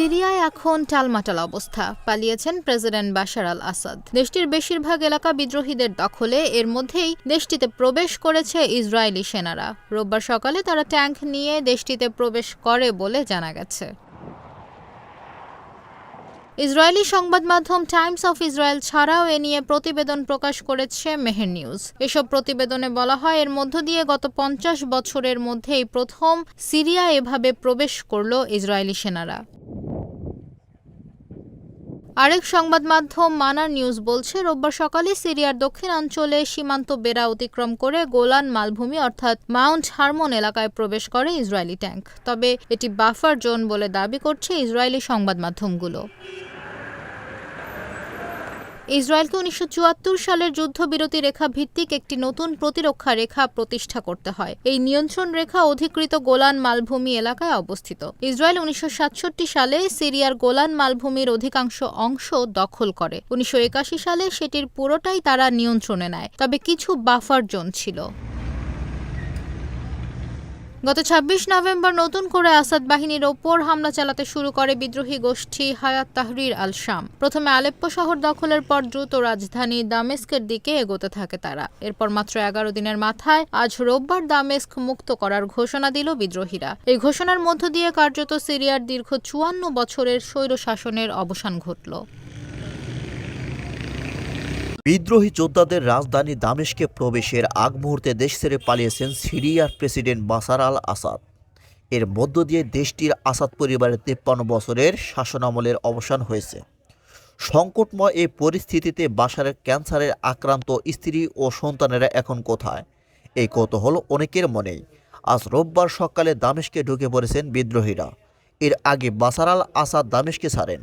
সিরিয়ায় এখন টালমাটাল অবস্থা, পালিয়েছেন প্রেসিডেন্ট বাশার আল আসাদ দেশটির বেশিরভাগ এলাকা বিদ্রোহীদের দখলে, এর মধ্যেই দেশটিতে প্রবেশ করেছে ইসরায়েলি সেনারা। রোববার সকালে তারা ট্যাঙ্ক নিয়ে দেশটিতে প্রবেশ করে বলে জানা গেছে। ইসরায়েলি সংবাদ মাধ্যম টাইমস অফ ইসরায়েল ছাড়াও এ নিয়ে প্রতিবেদন প্রকাশ করেছে মেহের নিউজ। এসব প্রতিবেদনে বলা হয়, এর মধ্য দিয়ে গত পঞ্চাশ বছরের মধ্যেই প্রথম সিরিয়া এভাবে প্রবেশ করল ইসরায়েলি সেনারা। আরেক সংবাদ মাধ্যম মানার নিউজ বলছে, রোববার সকালে সিরিয়ার দক্ষিণাঞ্চলে সীমান্ত বেড়া অতিক্রম করে গোলান মালভূমি অর্থাৎ মাউন্ট হারমোন এলাকায় প্রবেশ করে ইসরায়েলি ট্যাঙ্ক তবে এটি বাফার জোন বলে দাবি করছে ইসরায়েলি সংবাদ মাধ্যমগুলো। ইসরায়েলকে উনিশশো চুয়াত্তর সালের যুদ্ধবিরতি রেখা ভিত্তিক একটি নতুন প্রতিরক্ষা রেখা প্রতিষ্ঠা করতে হয়। এই নিয়ন্ত্রণ রেখা অধিকৃত গোলান মালভূমি এলাকায় অবস্থিত। ইসরায়েল উনিশশো সাতষট্টি সালে সিরিয়ার গোলান মালভূমির অধিকাংশ অংশ দখল করে। উনিশশো একাশি সালে সেটির পুরোটাই তারা নিয়ন্ত্রণে নেয়, তবে কিছু বাফার জোন ছিল। গত ২৬ নভেম্বর নতুন করে আসাদ বাহিনীর ওপর হামলা চালাতে শুরু করে বিদ্রোহী গোষ্ঠী হায়াত তাহরির আল শাম। প্রথমে আলেপ্পো শহর দখলের পর দ্রুত রাজধানী দামেস্কের দিকে এগোতে থাকে তারা। এরপর মাত্র এগারো দিনের মাথায় আজ রোববার দামেস্ক মুক্ত করার ঘোষণা দিল বিদ্রোহীরা। এই ঘোষণার মধ্য দিয়ে কার্যত সিরিয়ার দীর্ঘ চুয়ান্ন বছরের স্বৈর শাসনের অবসান ঘটল। বিদ্রোহী যোদ্ধাদের রাজধানী দামেশকে প্রবেশের আগ মুহূর্তে দেশ ছেড়ে পালিয়েছেন সিরিয়ার প্রেসিডেন্ট বাসার আল আসাদ। এর মধ্য দিয়ে দেশটির আসাদ পরিবারের তেপ্পান্ন বছরের শাসনামলের অবসান হয়েছে। সংকটময় এই পরিস্থিতিতে বাসারের ক্যান্সারের আক্রান্ত স্ত্রী ও সন্তানেরা এখন কোথায়? এই কৌতূহল অনেকের মনেই। আজ রোববার সকালে দামেশকে ঢুকে পড়েছেন বিদ্রোহীরা। এর আগে বাসার আল আসাদ দামেশকে ছাড়েন।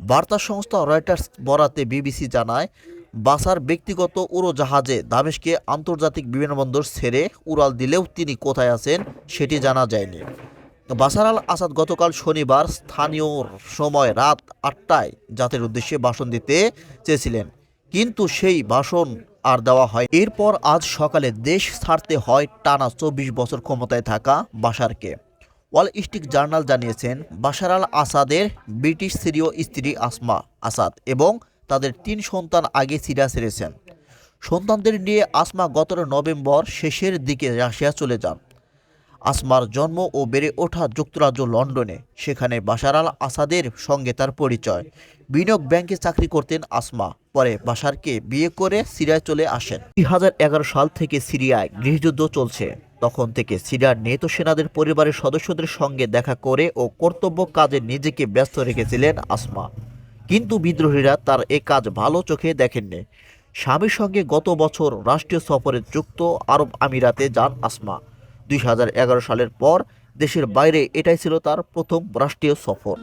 বার্তা সংস্থা রয়টার্স বরাতে বিবিসি জানায় বাসার ব্যক্তিগত উড়োজাহাজে দামেশকে আন্তর্জাতিক বিমানবন্দর ছেড়ে উড়াল দিলেও তিনি কোথায় আছেন সেটি জানা যায়নি। বাসার আল আসাদ গতকাল শনিবার স্থানীয় সময় রাত আটটায় জাতির উদ্দেশ্যে ভাষণ দিতে চেয়েছিলেন। কিন্তু সেই ভাষণ আর দেওয়া হয় এরপর আজ সকালে দেশ ছাড়তে হয় টানা চব্বিশ বছর ক্ষমতায় থাকা বাসারকে। ওয়াল স্ট্রিট জার্নাল জানিয়েছেন বাশার আল আসাদের ব্রিটিশ সিরীয় স্ত্রী আসমা আসাদ এবং তাদের তিন সন্তান আগে সিরিয়া ছেড়েছেন। সন্তানদের নিয়ে আসমা গত নভেম্বর শেষের দিকে রাশিয়া চলে যান। আসমার জন্ম ও বেড়ে ওঠা যুক্তরাজ্য লন্ডনে। সেখানে বাশার আল আসাদের সঙ্গে তার পরিচয়। বিনিয়োগ ব্যাংকে চাকরি করতেন আসমা। পরে বাশারকে বিয়ে করে সিরিয়ায় চলে আসেন। দুই হাজার এগারো সাল থেকে সিরিয়ায় গৃহযুদ্ধ চলছে। তখন থেকে সিরিয়ার নেতো সেনাদের পরিবারের সদস্যদের সঙ্গে দেখা করে ও কর্তব্য কাজে নিজেকে ব্যস্ত রেখেছিলেন আসমা। কিন্তু বিদ্রোহীরা তার এ কাজ ভালো চোখে দেখেননি। স্বামীর সঙ্গে গত বছর রাষ্ট্রীয় সফরে যুক্ত আরব আমিরাতে যান আসমা। দুই হাজার এগারো সালের পর দেশের বাইরে এটাই ছিল তার প্রথম রাষ্ট্রীয় সফর।